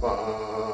好吧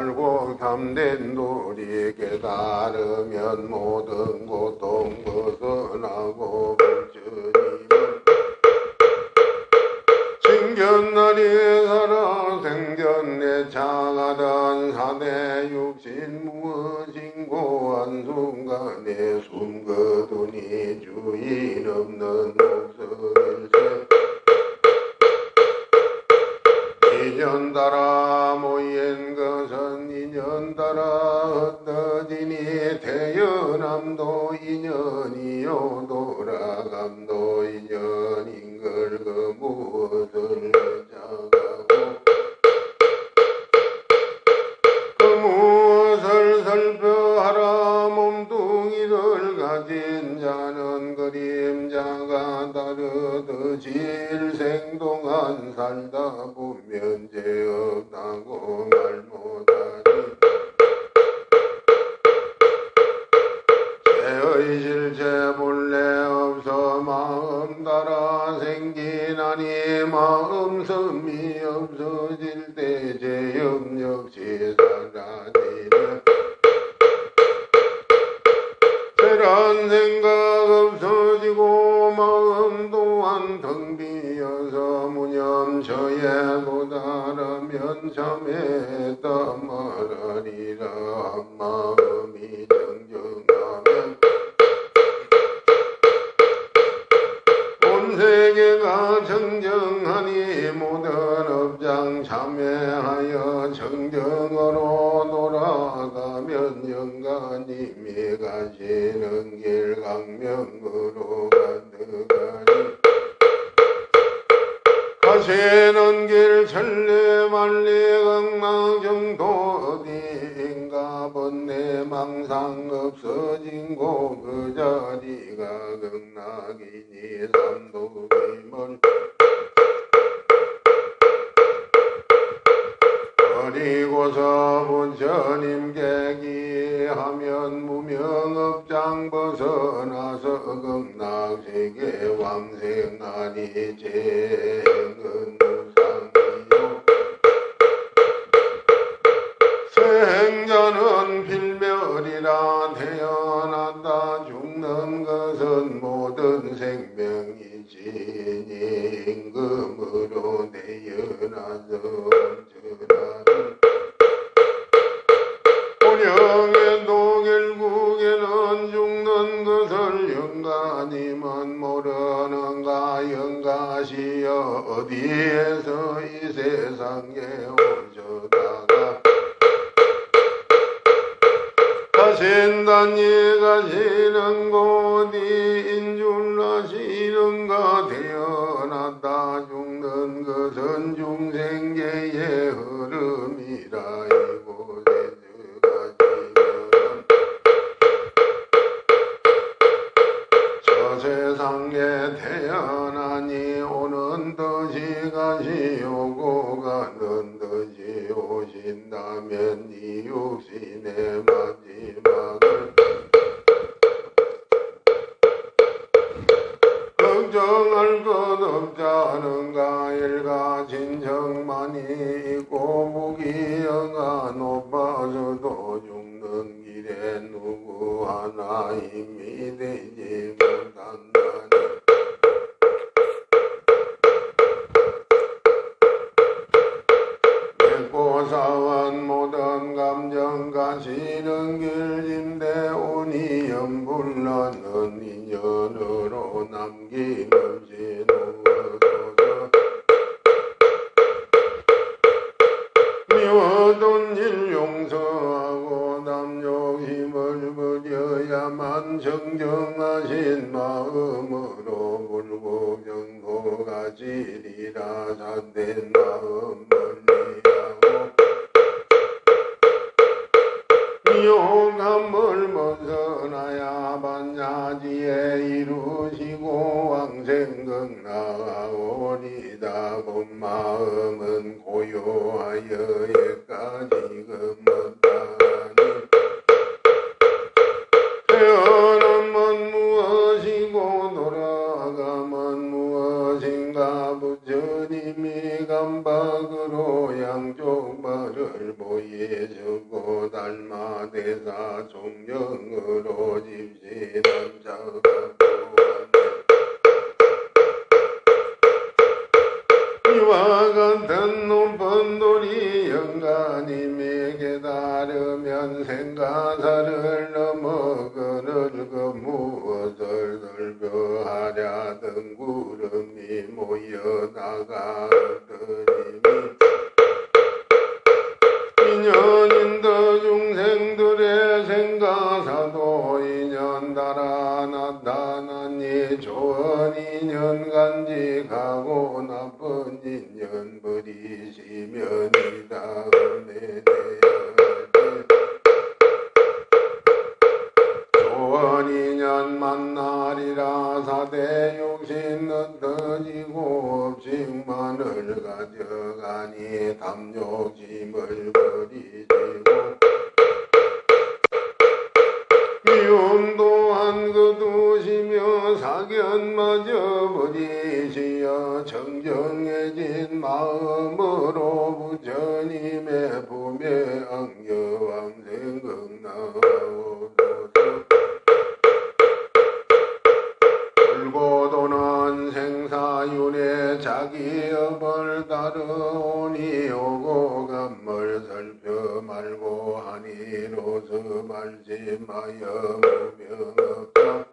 말고 참된 도리 깨달으면 모든 고통 벗어나고 하면 참했다 말하리라. 마음이 정정하면 온 세계가 정정하니 모든 업장 참회하여 정정으로 돌아가면 영가님이 가시는 길 강명으로 가득하 니 가시는 길 천리 만리 강낭정도 어디인가 번내 망상 없어진 곳그 자리가 극락이니 삼도기물 그리고서 부처님 계기하면 무명업장 벗어나서 극락세계 왕생하니 죄은 무상이요. 생자는 필멸이라 태어난다 죽는 것은 모든 생명이지 임금 신다니 가시는 곳이 인줄 아시는가 태어났다 죽는 것은 중생계의 흐름이라 이곳에 들어가시면. 세상에 태어나니 오는 듯이 가시 오고 가는 듯이 오신다면 이 육신의 마 하나 힘이 되지 못한다니 고사원 모든 감정 가시는 길인데 운이 연불나는 인연으로 남김없이 누워둬서 미워둔 일 용서하고 버려야만 정정하신 마음으로 불고정도가 지리라 산된 마음 멀리하고. 미용감을 벗어나야 반야지에 이루시고 왕생극 나오리다 본 마음은 고요하여 예까지 금었 달마대사 종령으로 집시남 잡아보았네 이와 같은 높은 돌이 영가님이 깨달으면 생가사를 넘어 그늘그 무엇을 설교하랴던 구름이 모여 나가더니. 인연인도 중 인연 간직하고 나쁜 인연 버리시면 이 다음에 되어야지. 좋은 인연 만나리라 사대 욕심은 터지고 업식만을 가져가니 담욕심을 버리 정정해진 마음으로 부처님의 품에 안겨왕생극나오소서 불고도는 생사윤에 자기 업을 따르오니 오고 감을 살펴 말고 하니로서 말심하여 무명없다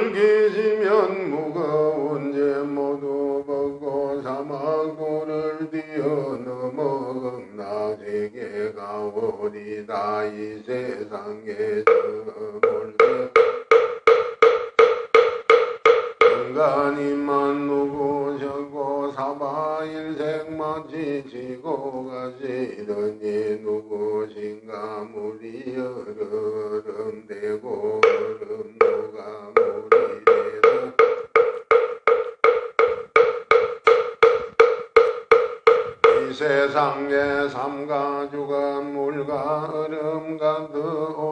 밝히시면 무거운 죄 모두 벗고 사막도를 뛰어넘어 극락세계 가오리다 이 세상에 저몰세 인간이만 누구셨고 사바 일생 마치시고 가시더니 누구신가 물이 얼음 되고 이 세상에 삼가 죽은 물과 얼음과 더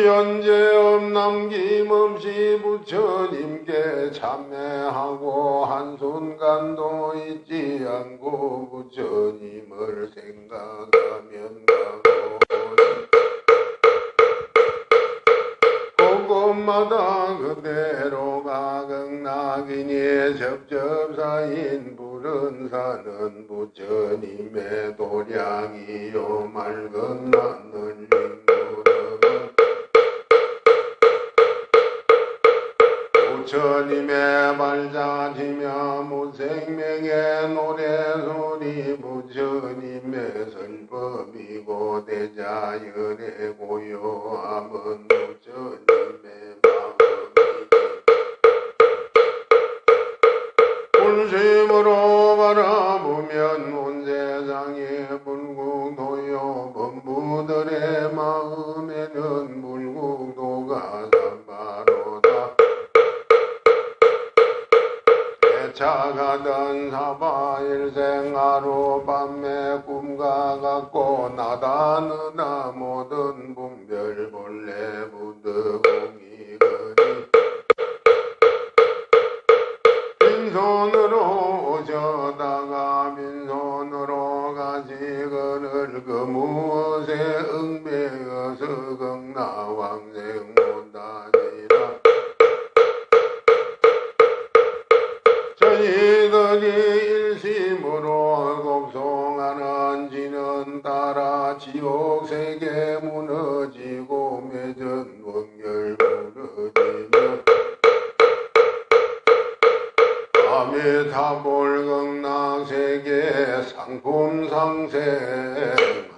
연제업 남김없이 부처님께 참회하고 한순간도 잊지 않고 부처님을 생각하면 가고. 곳곳마다 그대로 가극낙인이 접접사인 산은 부처님의 도량이요. 맑은 하늘 인 부처님의 발자지며 무생명의 노래소리 부처님의 설법이고 대자연의 고요함은 하루 밤에 꿈과 같고 나다느다 모든 분별 본래 부득공이 거니 빈손으로 오셔다가 빈손으로 가시거늘 그 무엇에 응배어서 극나 왕생 못하니라. 저희들이 지옥 세계 무너지고 매전 원결 무너지며 아미타불 극락 세계 상품 상생